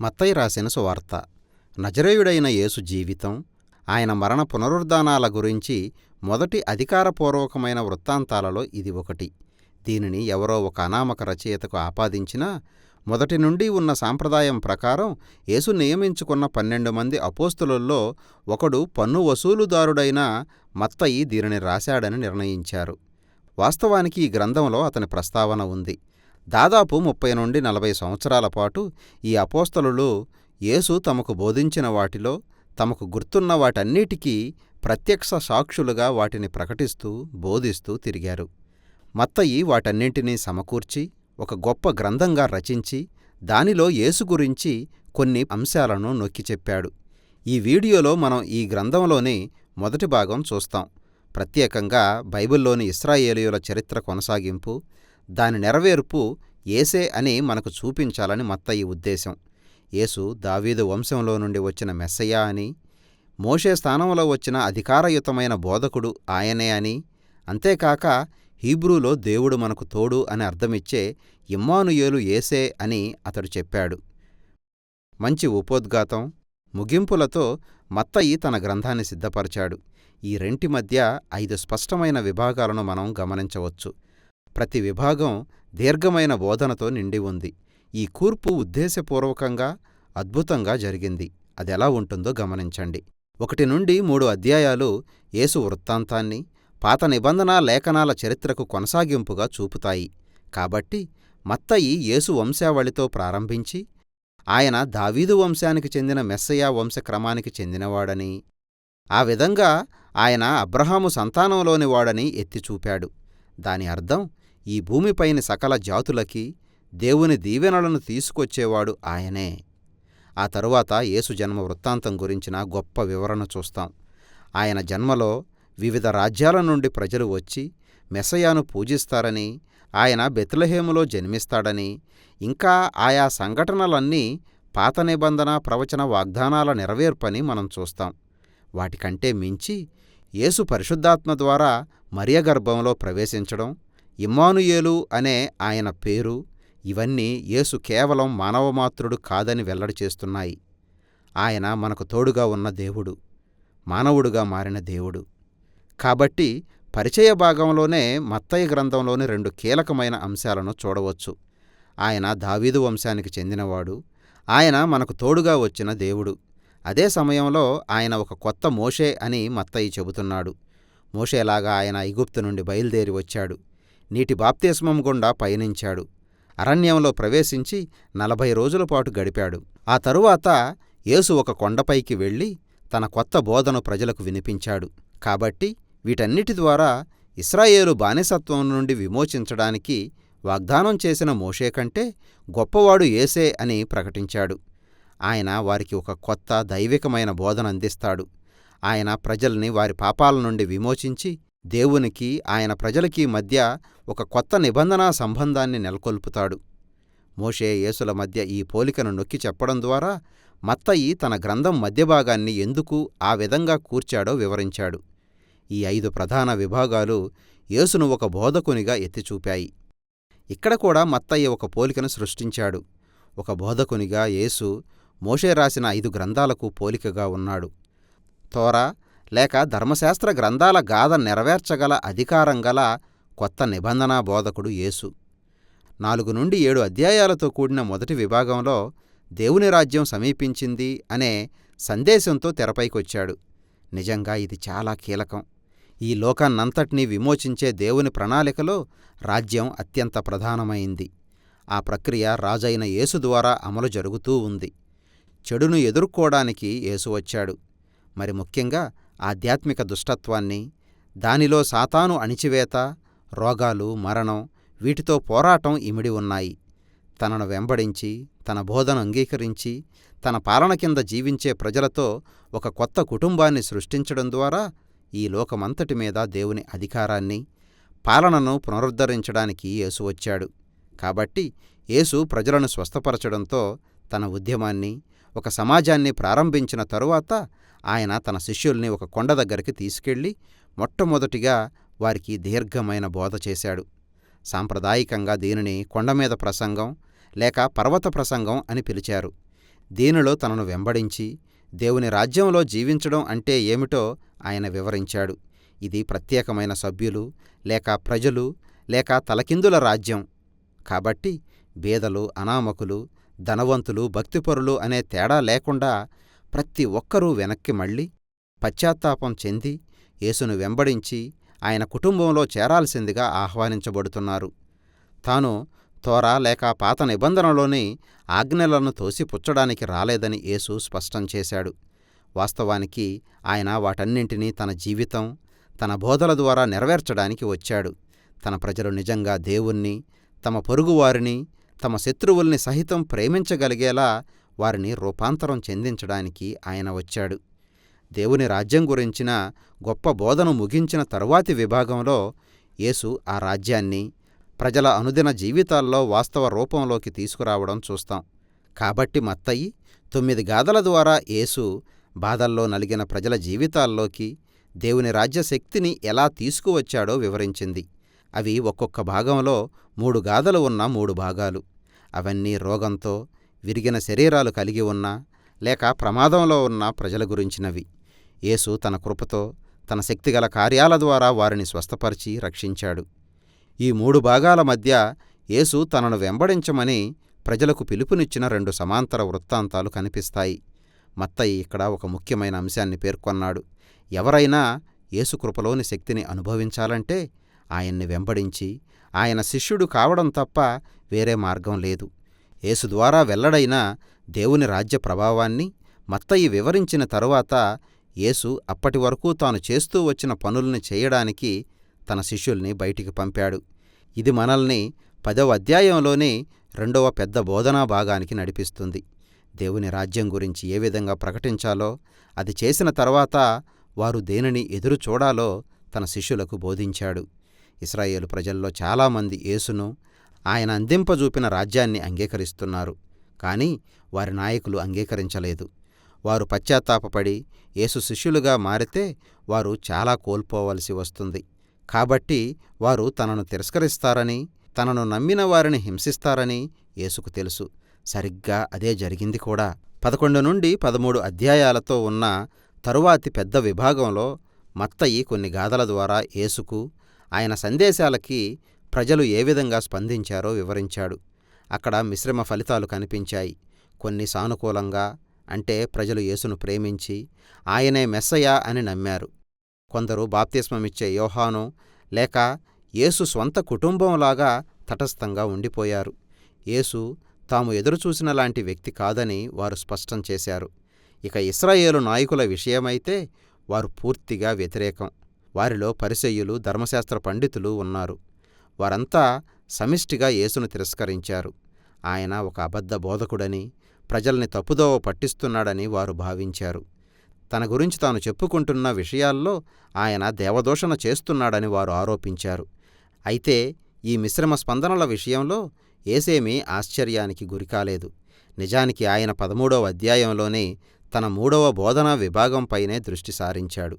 మత్తయి రాసిన సువార్త. నజరేయుడైన యేసు జీవితం ఆయన మరణ పునరుద్ధానాల గురించి మొదటి అధికారపూర్వకమైన వృత్తాంతాలలో ఇది ఒకటి. దీనిని ఎవరో ఒక అనామక రచయితకు ఆపాదించినా మొదటి నుండి ఉన్న సాంప్రదాయం ప్రకారం యేసు నియమించుకున్న పన్నెండు మంది అపోస్తులలో ఒకడు పన్ను వసూలుదారుడైన మత్తయి దీనిని రాశాడని నిర్ణయించారు. వాస్తవానికి ఈ గ్రంథంలో అతని ప్రస్తావన ఉంది. దాదాపు ముప్పై నుండి నలభై సంవత్సరాల పాటు ఈ అపోస్తలులు యేసు తమకు బోధించిన వాటిలో తమకు గుర్తున్న వాటన్నిటికీ ప్రత్యక్ష సాక్షులుగా వాటిని ప్రకటిస్తూ బోధిస్తూ తిరిగారు. మత్తయి వాటన్నింటినీ సమకూర్చి ఒక గొప్ప గ్రంథంగా రచించి దానిలో యేసు గురించి కొన్ని అంశాలను నొక్కి చెప్పాడు. ఈ వీడియోలో మనం ఈ గ్రంథంలోని మొదటి భాగం చూస్తాం. ప్రత్యేకంగా బైబిల్లోని ఇస్రాయేలీయుల చరిత్ర కొనసాగింపు దాని నెరవేర్పు ఏసే అని మనకు చూపించాలని మత్తయి ఉద్దేశం. యేసు దావీదు వంశంలో నుండి వచ్చిన మెస్సయ్య అని మోషే స్థానంలో వచ్చిన అధికారయుతమైన బోధకుడు ఆయనే అని అంతేకాక హీబ్రూలో దేవుడు మనకు తోడు అని అర్థమిచ్చే ఇమ్మానుయేలు ఏసే అని అతడు చెప్పాడు. మంచి ఉపోద్ఘాతం ముగింపులతో మత్తయి తన గ్రంథాన్ని సిద్ధపరిచాడు. ఈ రెంటి మధ్య ఐదు స్పష్టమైన విభాగాలను మనం గమనించవచ్చు. ప్రతి విభాగం దీర్ఘమైన బోధనతో నిండి ఉంది. ఈ కూర్పు ఉద్దేశపూర్వకంగా అద్భుతంగా జరిగింది. అదెలా ఉంటుందో గమనించండి. ఒకటి నుండి మూడు అధ్యాయాలు యేసు వృత్తాంతాన్ని పాత నిబంధన లేఖనాల చరిత్రకు కొనసాగింపుగా చూపుతాయి. కాబట్టి మత్తయి యేసు వంశావళితో ప్రారంభించి ఆయన దావీదు వంశానికి చెందిన మెస్సయా వంశక్రమానికి చెందినవాడని ఆ విధంగా ఆయన అబ్రహాము సంతానంలోనివాడని ఎత్తిచూపాడు. దాని అర్థం ఈ భూమిపైన సకల జాతులకి దేవుని దీవెనలను తీసుకొచ్చేవాడు ఆయనే. ఆ తరువాత యేసు జన్మ వృత్తాంతం గురించిన గొప్ప వివరణ చూస్తాం. ఆయన జన్మలో వివిధ రాజ్యాల నుండి ప్రజలు వచ్చి మెసయాను పూజిస్తారని ఆయన బెత్లహేములో జన్మిస్తాడని ఇంకా ఆయా సంఘటనలన్నీ పాత నిబంధన ప్రవచన వాగ్దానాల నెరవేర్పని మనం చూస్తాం. వాటికంటే మించి యేసు పరిశుద్ధాత్మ ద్వారా మరియ గర్భంలో ప్రవేశించడం ఇమ్మానుయేలు అనే ఆయన పేరు ఇవన్నీ యేసు కేవలం మానవమాత్రుడు కాదని వెల్లడి చేస్తున్నాయి. ఆయన మనకు తోడుగా ఉన్న దేవుడు మానవుడుగా మారిన దేవుడు. కాబట్టి పరిచయ భాగంలోనే మత్తయ్య గ్రంథంలోని రెండు కీలకమైన అంశాలను చూడవచ్చు. ఆయన దావీదు వంశానికి చెందినవాడు ఆయన మనకు తోడుగా వచ్చిన దేవుడు. అదే సమయంలో ఆయన ఒక కొత్త మోషే అని మత్తయి చెబుతున్నాడు. మోషేలాగా ఆయన ఐగుప్తు నుండి బయలుదేరి వచ్చాడు. నీటి బాప్తిస్మం గుండా పయనించాడు. అరణ్యంలో ప్రవేశించి నలభై రోజుల పాటు గడిపాడు. ఆ తరువాత యేసు ఒక కొండపైకి వెళ్ళి తన కొత్త బోధను ప్రజలకు వినిపించాడు. కాబట్టి వీటన్నిటి ద్వారా ఇస్రాయేలు బానిసత్వం నుండి విమోచించడానికి వాగ్దానం చేసిన మోషే కంటే గొప్పవాడు ఏసే అని ప్రకటించాడు. ఆయన వారికి ఒక కొత్త దైవికమైన బోధన అందిస్తాడు. ఆయన ప్రజల్ని వారి పాపాల నుండి విమోచించి దేవునికి ఆయన ప్రజలకి మధ్య ఒక కొత్త నిబంధనా సంబంధాన్ని నెలకొల్పుతాడు. మోషే యేసుల మధ్య ఈ పోలికను నొక్కి చెప్పడం ద్వారా మత్తయి తన గ్రంథం మధ్యభాగాన్ని ఎందుకు ఆ విధంగా కూర్చాడో వివరించాడు. ఈ ఐదు ప్రధాన విభాగాలు యేసును ఒక బోధకునిగా ఎత్తిచూపాయి. ఇక్కడ కూడా మత్తయ్య ఒక పోలికను సృష్టించాడు. ఒక బోధకునిగా యేసు మోషే రాసిన ఐదు గ్రంథాలకు పోలికగా ఉన్నాడు. తోరా లేక ధర్మశాస్త్ర గ్రంథాల గాథ నెరవేర్చగల అధికారం గల కొత్త నిబంధనా బోధకుడు యేసు. నాలుగు నుండి ఏడు అధ్యాయాలతో కూడిన మొదటి విభాగంలో దేవుని రాజ్యం సమీపించింది అనే సందేశంతో తెరపైకొచ్చాడు. నిజంగా ఇది చాలా కీలకం. ఈ లోకాన్నంతటినీ విమోచించే దేవుని ప్రణాళికలో రాజ్యం అత్యంత ప్రధానమైంది. ఆ ప్రక్రియ రాజైన యేసు ద్వారా అమలు జరుగుతూ ఉంది. చెడును ఎదుర్కోవడానికి యేసు వచ్చాడు. మరి ముఖ్యంగా ఆధ్యాత్మిక దుష్టత్వాన్ని దానిలో సాతాను అణిచివేత రోగాలు మరణం వీటితో పోరాటం ఇమిడి ఉన్నాయి. తనను వెంబడించి తన బోధన అంగీకరించి తన పాలన కింద జీవించే ప్రజలతో ఒక కొత్త కుటుంబాన్ని సృష్టించడం ద్వారా ఈ లోకమంతటి మీద దేవుని అధికారాన్ని పాలనను పునరుద్ధరించడానికి యేసు వచ్చాడు. కాబట్టి యేసు ప్రజలను స్వస్థపరచడంతో తన ఉద్యమాన్ని ఒక సమాజాన్ని ప్రారంభించిన తరువాత ఆయన తన శిష్యుల్ని ఒక కొండ దగ్గరికి తీసుకెళ్ళి మొట్టమొదటిగా వారికి దీర్ఘమైన బోధ చేశాడు. సాంప్రదాయికంగా దీనిని కొండమీద ప్రసంగం లేక పర్వత ప్రసంగం అని పిలిచారు. దీనిలో తనను వెంబడించి దేవుని రాజ్యంలో జీవించడం అంటే ఏమిటో ఆయన వివరించాడు. ఇది ప్రత్యేకమైన సభ్యులు లేక ప్రజలు లేక తలకిందుల రాజ్యం. కాబట్టి బీదలు అనామకులు ధనవంతులు భక్తిపరులు అనే తేడా లేకుండా ప్రతి ఒక్కరూ వెనక్కి మళ్ళీ పశ్చాత్తాపం చెంది యేసును వెంబడించి ఆయన కుటుంబంలో చేరాల్సిందిగా ఆహ్వానించబడుతున్నారు. తాను తోర లేక పాత నిబంధనలోని ఆజ్ఞలను తోసిపుచ్చడానికి రాలేదని యేసు స్పష్టం చేశాడు. వాస్తవానికి ఆయన వాటన్నింటినీ తన జీవితం తన బోధల ద్వారా నెరవేర్చడానికి వచ్చాడు. తన ప్రజలు నిజంగా దేవుణ్ణి తమ పొరుగువారిని తమ శత్రువుల్ని సహితం ప్రేమించగలిగేలా వారిని రూపాంతరం చెందించడానికి ఆయన వచ్చాడు. దేవుని రాజ్యం గురించిన గొప్ప బోధను ముగించిన తరువాతి విభాగంలో యేసు ఆ రాజ్యాన్ని ప్రజల అనుదిన జీవితాల్లో వాస్తవ రూపంలోకి తీసుకురావడం చూస్తాం. కాబట్టి మత్తయి తొమ్మిది గాథల ద్వారా యేసు బాధల్లో నలిగిన ప్రజల జీవితాల్లోకి దేవుని రాజ్య శక్తిని ఎలా తీసుకువచ్చాడో వివరించింది. అవి ఒక్కొక్క భాగంలో మూడు గాథలు ఉన్న మూడు భాగాలు. అవన్నీ రోగంతో విరిగిన శరీరాలు కలిగి ఉన్న లేక ప్రమాదంలో ఉన్న ప్రజల గురించినవి. యేసు తన కృపతో తన శక్తిగల కార్యాల ద్వారా వారిని స్వస్థపరిచి రక్షించాడు. ఈ మూడు భాగాల మధ్య యేసు తనను వెంబడించమని ప్రజలకు పిలుపునిచ్చిన రెండు సమాంతర వృత్తాంతాలు కనిపిస్తాయి. మత్తయి ఇక్కడ ఒక ముఖ్యమైన అంశాన్ని పేర్కొన్నాడు. ఎవరైనా యేసు కృపలోని శక్తిని అనుభవించాలంటే ఆయన్ని వెంబడించి ఆయన శిష్యుడు కావడం తప్ప వేరే మార్గం లేదు. యేసు ద్వారా వెల్లడైన దేవుని రాజ్య ప్రభావాన్ని మత్తయి వివరించిన తరువాత యేసు అప్పటి వరకు తాను చేస్తూ వచ్చిన పనుల్ని చేయడానికి తన శిష్యుల్ని బయటికి పంపాడు. ఇది మనల్ని పదవ అధ్యాయంలోని రెండవ పెద్ద బోధనా భాగానికి నడిపిస్తుంది. దేవుని రాజ్యం గురించి ఏ విధంగా ప్రకటించాలో అది చేసిన తర్వాత వారు దేనిని ఎదురు చూడాలో తన శిష్యులకు బోధించాడు. ఇస్రాయేలు ప్రజల్లో చాలామంది యేసును ఆయన అందింపజూపిన రాజ్యాన్ని అంగీకరిస్తున్నారు. కానీ వారి నాయకులు అంగీకరించలేదు. వారు పశ్చాత్తాపపడి యేసు శిష్యులుగా మారితే వారు చాలా కోల్పోవలసి వస్తుంది. కాబట్టి వారు తనను తిరస్కరిస్తారని తనను నమ్మిన వారిని హింసిస్తారని యేసుకు తెలుసు. సరిగ్గా అదే జరిగింది కూడా. పదకొండు నుండి పదమూడు అధ్యాయాలతో ఉన్న తరువాతి పెద్ద విభాగంలో మత్తయి కొన్ని గాథల ద్వారా యేసుకు ఆయన సందేశాలకి ప్రజలు ఏ విధంగా స్పందించారో వివరించాడు. అక్కడ మిశ్రమ ఫలితాలు కనిపించాయి. కొన్ని సానుకూలంగా అంటే ప్రజలు యేసును ప్రేమించి ఆయనే మెస్సయా అని నమ్మారు. కొందరు బాప్తిస్మమిచ్చే యోహాను లేక యేసు స్వంత కుటుంబంలాగా తటస్థంగా ఉండిపోయారు. యేసు తాము ఎదురుచూసిన లాంటి వ్యక్తి కాదని వారు స్పష్టం చేశారు. ఇక ఇస్రాయేలు నాయకుల విషయమైతే వారు పూర్తిగా వ్యతిరేకం. వారిలో పరిసయ్యులు ధర్మశాస్త్ర పండితులు ఉన్నారు. వారంతా సమిష్టిగా యేసును తిరస్కరించారు. ఆయన ఒక అబద్ధ బోధకుడని ప్రజల్ని తప్పుదోవ పట్టిస్తున్నాడని వారు భావించారు. తన గురించి తాను చెప్పుకుంటున్న విషయాల్లో ఆయన దేవదూషణ చేస్తున్నాడని వారు ఆరోపించారు. అయితే ఈ మిశ్రమ స్పందనల విషయంలో ఏసేమీ ఆశ్చర్యానికి గురికాలేదు. నిజానికి ఆయన పదమూడవ అధ్యాయంలోనే తన మూడవ బోధనా విభాగంపైనే దృష్టి సారించాడు.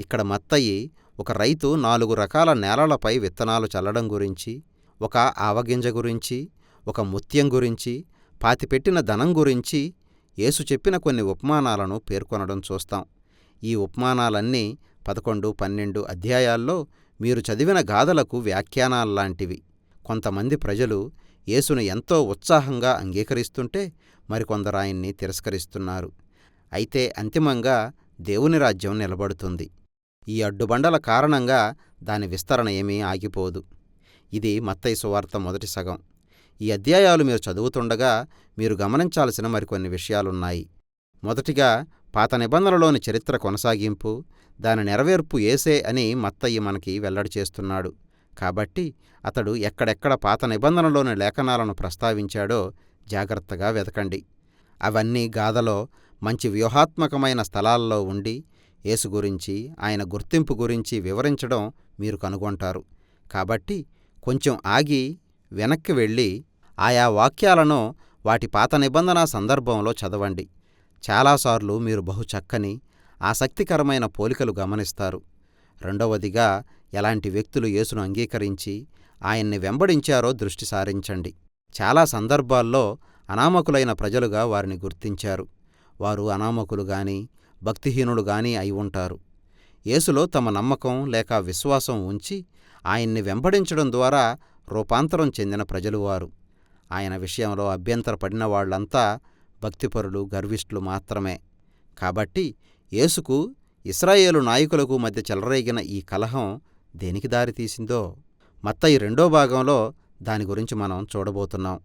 ఇక్కడ మత్తయి ఒక రైతు నాలుగు రకాల నేలలపై విత్తనాలు చల్లడం గురించి ఒక ఆవగింజ గురించి ఒక ముత్యం గురించి పాతిపెట్టిన ధనం గురించి యేసు చెప్పిన కొన్ని ఉపమానాలను పేర్కొనడం చూస్తాం. ఈ ఉపమానాలన్నీ పదకొండు పన్నెండు అధ్యాయాల్లో మీరు చదివిన గాథలకు వ్యాఖ్యానాల్లాంటివి. కొంతమంది ప్రజలు యేసును ఎంతో ఉత్సాహంగా అంగీకరిస్తుంటే మరికొందరాయన్ని తిరస్కరిస్తున్నారు. అయితే అంతిమంగా దేవుని రాజ్యం నిలబడుతుంది. ఈ అడ్డుబండల కారణంగా దాని విస్తరణ ఏమీ ఆగిపోదు. ఇది మత్తయి సువార్త మొదటి సగం. ఈ అధ్యాయాలు మీరు చదువుతుండగా మీరు గమనించాల్సిన మరికొన్ని విషయాలున్నాయి. మొదటిగా పాత నిబంధనలోని చరిత్ర కొనసాగింపు దాని నెరవేర్పు ఏసే అని మత్తయ్య మనకి వెల్లడి చేస్తున్నాడు. కాబట్టి అతడు ఎక్కడెక్కడ పాత నిబంధనలోని లేఖనాలను ప్రస్తావించాడో జాగ్రత్తగా వెతకండి. అవన్నీ గాథలో మంచి వ్యూహాత్మకమైన స్థలాల్లో ఉండి యేసు గురించి ఆయన గుర్తింపు గురించి వివరించడం మీరు కనుగొంటారు. కాబట్టి కొంచెం ఆగి వెనక్కి వెళ్ళి ఆయా వాక్యాలను వాటి పాత నిబంధన సందర్భంలో చదవండి. చాలాసార్లు మీరు బహు చక్కని ఆసక్తికరమైన పోలికలు గమనిస్తారు. రెండవదిగా ఎలాంటి వ్యక్తులు యేసును అంగీకరించి ఆయన్ని వెంబడించారో దృష్టి సారించండి. చాలా సందర్భాల్లో అనామకులైన ప్రజలుగా వారిని గుర్తించారు. వారు అనామకులు గాని భక్తిహీనుడు గాని అయి ఉంటారు. యేసులో తమ నమ్మకం లేక విశ్వాసం ఉంచి ఆయన్ని వెంబడించడం ద్వారా రూపాంతరం చెందిన ప్రజలువారు. ఆయన విషయంలో అభ్యంతరపడిన వాళ్ళంతా భక్తిపరులు గర్విష్ఠులు మాత్రమే. కాబట్టి యేసుకు ఇస్రాయేలు నాయకులకు మధ్య చెలరేగిన ఈ కలహం దేనికి దారితీసిందో మత్తయి రెండో భాగంలో దాని గురించి మనం చూడబోతున్నాం.